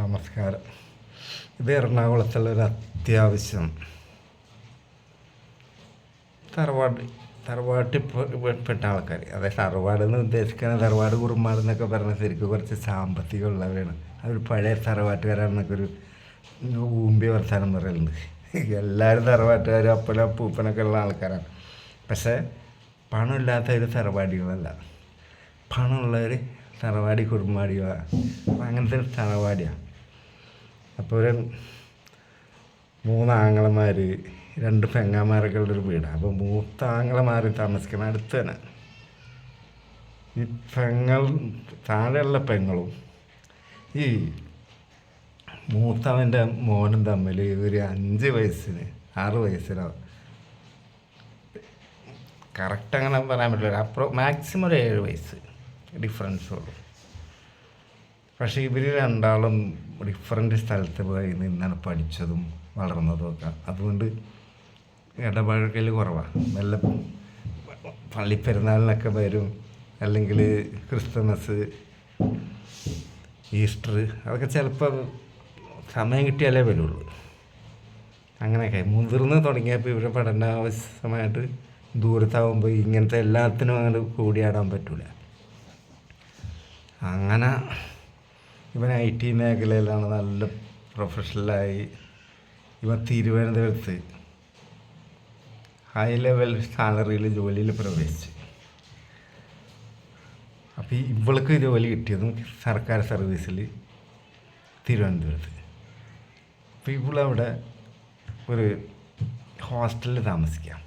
നമസ്കാരം. ഇത് എറണാകുളത്തുള്ള ഒരു അത്യാവശ്യം തറവാട് തറവാട്ടിൽ പെട്ട ആൾക്കാർ അതായത് തറവാട് എന്ന് ഉദ്ദേശിക്കുന്ന തറവാട് കുറുമാട് എന്നൊക്കെ പറഞ്ഞാൽ ശരിക്കും കുറച്ച് സാമ്പത്തികം ഉള്ളവരാണ് അവർ പഴയ തറവാട്ടുകാരാണെന്നൊക്കെ ഒരു ഊമ്പി വർത്താനം പറയുന്നുണ്ട് എല്ലാവരും തറവാട്ടുകാരും അപ്പനും അപ്പൂപ്പനൊക്കെ ഉള്ള ആൾക്കാരാണ്. പക്ഷേ പണമില്ലാത്തവർ തറവാടികളല്ല. പണമുള്ളവർ തറവാടി കുറുമ്പാടിയോ അങ്ങനത്തെ ഒരു തറവാടിയാണ് അപ്പോൾ ഒരു മൂന്ന് ആങ്ങളമാർ രണ്ട് പെങ്ങാമാരൊക്കെ ഉള്ളൊരു വീടാണ് അപ്പോൾ മൂത്ത ആങ്ങളമാർ താമസിക്കുന്ന അടുത്ത് തന്നെ. ഈ പെങ്ങൾ താഴെയുള്ള പെങ്ങളും ഈ മൂത്തവന്റെ മോനും തമ്മിൽ ഒരു അഞ്ച് വയസ്സിന് ആറ് വയസ്സിനോ കറക്റ്റ് അങ്ങനെ പറയാൻ പറ്റില്ല. അപ്രോ മാക്സിമം ഒരു ഏഴ് വയസ്സ്. ഡിഫറൻസ് ഉള്ളൂ പക്ഷേ ഇവർ രണ്ടാളും ഡിഫറെന്റ് സ്ഥലത്ത് പോയി നിന്നാണ് പഠിച്ചതും വളർന്നതും ഒക്കെ അതുകൊണ്ട് ഇടപഴകൽ കുറവാണ് നല്ല പള്ളിപ്പെരുന്നാളിനൊക്കെ വരും. അല്ലെങ്കിൽ ക്രിസ്തുമസ് ഈസ്റ്റർ അതൊക്കെ ചിലപ്പോൾ സമയം കിട്ടിയാലേ വരുള്ളൂ. അങ്ങനെയൊക്കെ. മുതിർന്ന് തുടങ്ങിയപ്പോൾ ഇവരുടെ പഠനാവശ്യമായിട്ട് ദൂരത്താവുമ്പോൾ ഇങ്ങനത്തെ എല്ലാത്തിനും അങ്ങനെ കൂടിയാടാൻ പറ്റില്ല അങ്ങനെ ഇവൻ ഐ ടി മേഖലയിലാണ് നല്ല പ്രൊഫഷണലായി ഇവൻ തിരുവനന്തപുരത്ത് ഹൈ ലെവൽ സാലറിയിൽ ജോലിയിൽ പ്രവേശിച്ചു. അപ്പോൾ ഇവൾക്ക് ജോലി കിട്ടിയതും സർക്കാർ സർവീസിൽ തിരുവനന്തപുരത്ത്. അപ്പോൾ ഇവളവിടെ ഒരു ഹോസ്റ്റലിൽ താമസിക്കാം.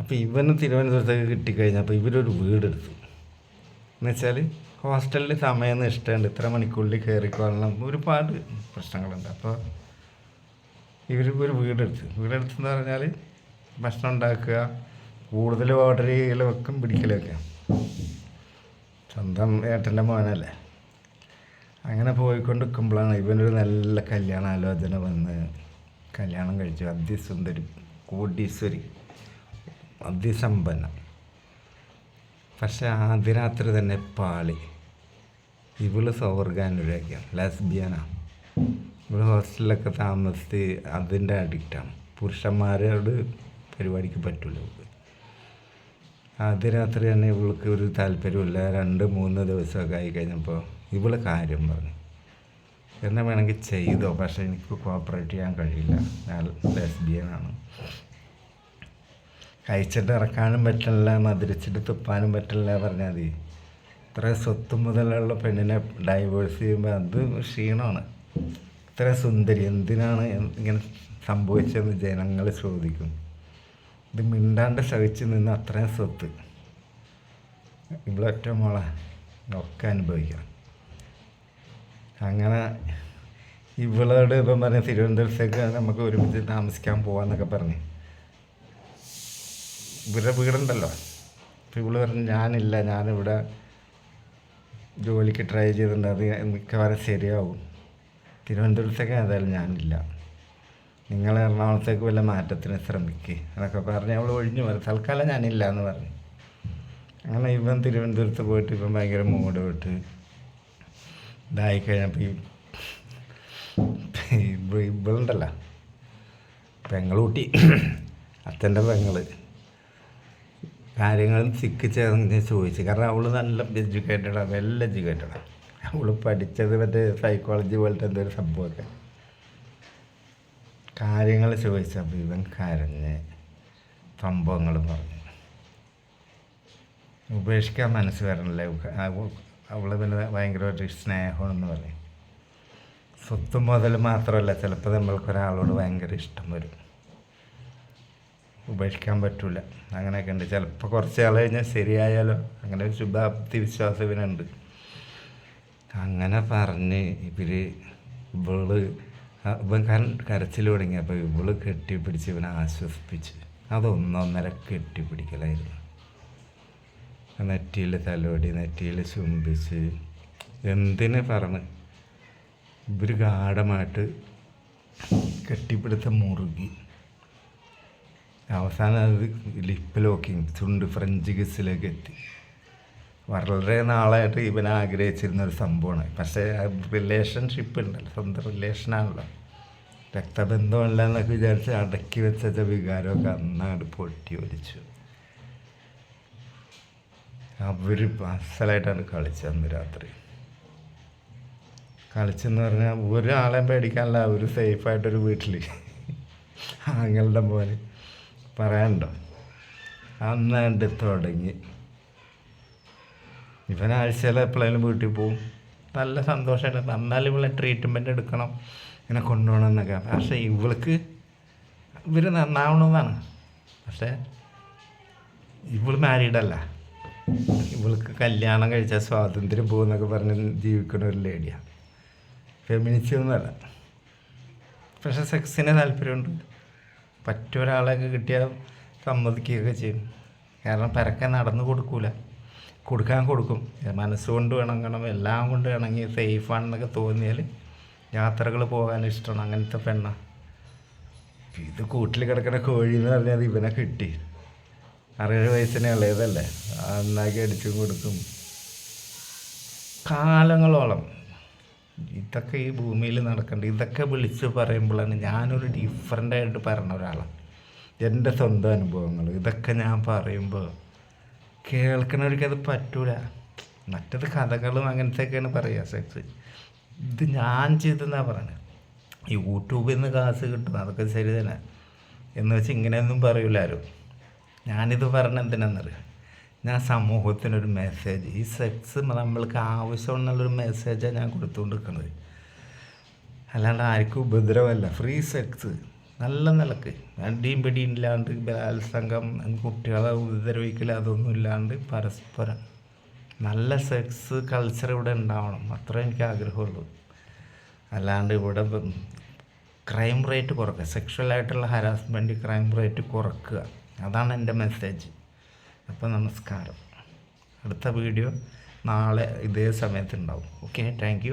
അപ്പോൾ ഇവന് തിരുവനന്തപുരത്തേക്ക് കിട്ടിക്കഴിഞ്ഞപ്പോൾ ഇവരൊരു വീടെടുത്തു. എന്നുവെച്ചാൽ ഹോസ്റ്റലിൽ സമയമൊന്നും ഇഷ്ടമുണ്ട് ഇത്ര മണിക്കുള്ളിൽ കയറിക്കൊള്ളണം ഒരുപാട് പ്രശ്നങ്ങളുണ്ട്. അപ്പോൾ ഇവർ ഒരു വീടെടുത്ത്. വീടെടുത്തെന്ന് പറഞ്ഞാൽ ഭക്ഷണം ഉണ്ടാക്കുക കൂടുതൽ ഓർഡർ ചെയ്യലും വെക്കും പിടിക്കലൊക്കെ സ്വന്തം ഏട്ടന്റെ മോനല്ലേ. അങ്ങനെ പോയിക്കൊണ്ട് നിൽക്കുമ്പോഴാണ് ഇവനൊരു നല്ല കല്യാണ ആലോചന വന്ന് കല്യാണം കഴിച്ചു. അതിസുന്ദരി കോടീശ്വരി അതിസമ്പന്നം പക്ഷെ ആദ്യ രാത്രി തന്നെ പാളി. ഇവൾ സൗവർഗാനുരാഗിയാണ് ലെസ്ബിയനാണ് ഇവൾ ഹോസ്റ്റലിലൊക്കെ താമസിച്ച് അതിന്റെ അഡിക്റ്റാണ്. പുരുഷന്മാരോട് പരിപാടിക്ക് പറ്റില്ല ഇവൾക്ക്. ആദ്യ രാത്രി തന്നെ ഇവൾക്ക് ഒരു താല്പര്യമില്ല രണ്ട് മൂന്ന് ദിവസമൊക്കെ ആയി കഴിഞ്ഞപ്പോൾ ഇവൾ കാര്യം പറഞ്ഞു. എന്നെ വേണമെങ്കിൽ ചെയ്തോ പക്ഷേ എനിക്ക് കോപ്പറേറ്റ് ചെയ്യാൻ കഴിയില്ല. ഞാൻ ലെസ്ബിയനാണ്. കഴിച്ചിട്ട് ഇറക്കാനും പറ്റില്ല മധുരിച്ചിട്ട് തുപ്പാനും പറ്റില്ല പറഞ്ഞാൽ മതി. ഇത്ര സ്വത്ത് മുതലുള്ള പെണ്ണിനെ ഡൈവേഴ്സ് ചെയ്യുമ്പോൾ അത് ക്ഷീണമാണ്. ഇത്ര സുന്ദരി എന്തിനാണ് ഇങ്ങനെ സംഭവിച്ചതെന്ന് ജനങ്ങൾ ചോദിക്കും. ഇത് മിണ്ടാണ്ട് സഹിച്ച് നിന്ന് അത്രയും സ്വത്ത്. ഇവളൊറ്റ മോളെ ഒക്കെ അനുഭവിക്കാം അങ്ങനെ ഇവളോട് ഇപ്പം പറഞ്ഞ തിരുവനന്തപുരത്തേക്ക് നമുക്ക് ഒരുമിച്ച് താമസിക്കാൻ പോകാമെന്നൊക്കെ പറഞ്ഞ്. ഇവരുടെ വീടുണ്ടല്ലോ. അപ്പം ഇവൾ പറഞ്ഞു ഞാനില്ല ഞാനിവിടെ ജോലിക്ക് ട്രൈ ചെയ്തിട്ടുണ്ട്. അത് മിക്കവാറും ശരിയാവും. തിരുവനന്തപുരത്തേക്ക് ഏതായാലും ഞാനില്ല. നിങ്ങൾ എറണാകുളത്തേക്ക് വല്ല മാറ്റത്തിന് ശ്രമിക്കുക എന്നൊക്കെ പറഞ്ഞ് അവൾ ഒഴിഞ്ഞു പോയി. തൽക്കാലം ഞാനില്ല എന്ന് പറഞ്ഞു. അങ്ങനെ ഇവൻ തിരുവനന്തപുരത്ത് പോയിട്ട് ഇപ്പം ഭയങ്കര മൂഡ് വിട്ട് ഇതായി കഴിഞ്ഞപ്പോൾ ഈ ഇവ- ഇവളുണ്ടല്ലോ. പെങ്ങളൂട്ടി അച്ഛന്റെ പെങ്ങൾ. കാര്യങ്ങൾ സിക്ക് ചേർന്ന് ചോദിച്ചു. കാരണം അവൾ നല്ല എഡ്യൂക്കേറ്റഡാണ് വെൽ എഡ്യൂക്കേറ്റഡാണ് അവൾ പഠിച്ചത് മറ്റേ സൈക്കോളജി പോലത്തെ എന്തൊരു സംഭവമൊക്കെ. കാര്യങ്ങൾ ചോദിച്ചപ്പോൾ ഇവൻ കരഞ്ഞ് സംഭവങ്ങൾ പറഞ്ഞു. ഉപേക്ഷിക്കാൻ മനസ്സ് വരണില്ല. അവൾ പിന്നെ ഭയങ്കര ഒരു സ്നേഹമാണെന്ന് പറയും. സ്വത്തും മുതൽ മാത്രമല്ല ചിലപ്പോൾ നമ്മൾക്ക് ഒരാളോട് ഭയങ്കര ഇഷ്ടം വരും. ഉപേക്ഷിക്കാൻ പറ്റില്ല അങ്ങനെയൊക്കെ ഉണ്ട് ചിലപ്പോൾ കുറച്ച് ആൾ കഴിഞ്ഞാൽ ശരിയായാലോ? അങ്ങനെ ഒരു ശുഭാപ്തി വിശ്വാസം ഇവനുണ്ട്. അങ്ങനെ പറഞ്ഞ് ഇവർ ഇവൾ ഇവൻ കരച്ചിൽ കരച്ചിൽ തുടങ്ങിയപ്പോൾ ഇവൾ കെട്ടിപ്പിടിച്ച് ഇവനെ ആശ്വസിപ്പിച്ച്. അതൊന്നൊന്നര കെട്ടിപ്പിടിക്കലായിരുന്നു. നെറ്റിയിൽ തലോടി നെറ്റിയിൽ ചുംബിച്ച്. എന്തിന് പറഞ്ഞ്? ഇവർ ഗാഠമായിട്ട് കെട്ടിപ്പിടുത്ത മുറുകി. അവസാനം അത് ലിപ്പ് ലോക്കിങ് ചുണ്ട് ഫ്രഞ്ച് കിസിലേക്ക് എത്തി. വളരെ നാളായിട്ട് ഇവൻ ആഗ്രഹിച്ചിരുന്ന ഒരു സംഭവമാണ്. പക്ഷേ റിലേഷൻഷിപ്പ് ഉണ്ടല്ലോ സ്വന്തം റിലേഷനാണല്ലോ രക്തബന്ധമല്ല എന്നൊക്കെ വിചാരിച്ച് അടക്കി വെച്ച വികാരമൊക്കെ അന്നാട് പൊട്ടി ഒലിച്ചു. അവർ അസലായിട്ടാണ് കളിച്ചത് അന്ന് രാത്രി. കളിച്ചെന്ന് പറഞ്ഞാൽ ഒരാളെയും പേടിക്കാനല്ല ഒരു സേഫായിട്ടൊരു വീട്ടിൽ ആങ്ങളുടെ പോലെ പറയാനുണ്ടോ? അന്നാണ്ട് തുടങ്ങി. ഇവൻ ആഴ്ചയിൽ എപ്പോഴേലും വീട്ടിൽ പോവും. നല്ല സന്തോഷമായിട്ട് എന്നാലും ഇവളെ ട്രീറ്റ്മെന്റ് എടുക്കണം. ഇങ്ങനെ കൊണ്ടുപോകണം എന്നൊക്കെ. പക്ഷേ ഇവൾക്ക് ഇവർ നന്നാവണമെന്നാണ്. പക്ഷേ ഇവൾ മാരീഡല്ല ഇവൾക്ക് കല്യാണം കഴിച്ച സ്വാതന്ത്ര്യം പോകുന്നൊക്കെ പറഞ്ഞ് ജീവിക്കുന്ന ഒരു ലേഡിയാണ് ഫെമിനിസ്റ്റ് ഒന്നുമല്ല പക്ഷെ സെക്സിന് താല്പര്യമുണ്ട്. പറ്റിയ ഒരാളെയൊക്കെ കിട്ടിയാൽ സമ്മതിക്കുകയൊക്കെ ചെയ്യും. കാരണം പരക്കെ നടന്നു കൊടുക്കൂല. കൊടുക്കാൻ കൊടുക്കും. മനസ്സുകൊണ്ട് ഇണങ്ങണം എല്ലാം കൊണ്ട് ഇണങ്ങി സേഫാണെന്നൊക്കെ തോന്നിയാൽ യാത്രകൾ പോകാൻ ഇഷ്ടമാണ്. അങ്ങനത്തെ പെണ്ണ. ഇത് കൂട്ടിൽ കിടക്കുന്ന കോഴി എന്ന് പറഞ്ഞാൽ ഇവനെ കിട്ടി. അറുപത് വയസ്സിന് ഇളയതല്ലേ. നന്നാക്കി അടിച്ചും കൊടുക്കും. കാലങ്ങളോളം ഇതൊക്കെ ഈ ഭൂമിയിൽ നടക്കേണ്ട. ഇതൊക്കെ വിളിച്ച് പറയുമ്പോഴാണ് ഞാനൊരു ഡിഫറെന്റ് ആയിട്ട് പറഞ്ഞ ഒരാളാണ് എന്റെ സ്വന്തം അനുഭവങ്ങൾ. ഇതൊക്കെ ഞാൻ പറയുമ്പോൾ കേൾക്കുന്നവർക്ക് അത് പറ്റൂല. മറ്റത് കഥകളും അങ്ങനത്തെയൊക്കെയാണ് പറയുക സെക്സ് ഇത് ഞാൻ ചെയ്തെന്നാണ് പറയുന്നത് യൂട്യൂബിൽ നിന്ന് കാശ് കിട്ടും അതൊക്കെ ശരി തന്നെ. എന്ന് വെച്ച് ഇങ്ങനെയൊന്നും പറയൂല ആരും ഞാനിത് പറഞ്ഞ എന്തിനാണെന്നറിയാം ഞാൻ സമൂഹത്തിനൊരു മെസ്സേജ് ഈ സെക്സ് നമ്മൾക്ക് ആവശ്യമുള്ളൊരു മെസ്സേജാണ് ഞാൻ കൊടുത്തുകൊണ്ടിരിക്കുന്നത് അല്ലാണ്ട് ആർക്കും ഉപദ്രവമല്ല. ഫ്രീ സെക്സ് നല്ല നിലയ്ക്ക്. അടിയും പിടിയും ഇല്ലാണ്ട് ബലാത്സംഗം കുട്ടികളെ ഉപദ്രവിക്കൽ അതൊന്നും ഇല്ലാണ്ട് പരസ്പരം നല്ല സെക്സ് കൾച്ചർ ഇവിടെ ഉണ്ടാവണം. അത്രേ എനിക്ക് ആഗ്രഹമുള്ളൂ. അല്ലാണ്ട് ഇവിടെ ക്രൈം റേറ്റ് കുറക്കുക. സെക്ഷുവലായിട്ടുള്ള ഹരാസ്മെന്റ് ക്രൈം റേറ്റ് കുറക്കുക. അതാണ് എന്റെ മെസ്സേജ് അപ്പോൾ നമസ്കാരം. അടുത്ത വീഡിയോ നാളെ ഇതേ സമയത്തുണ്ടാവും. Okay thank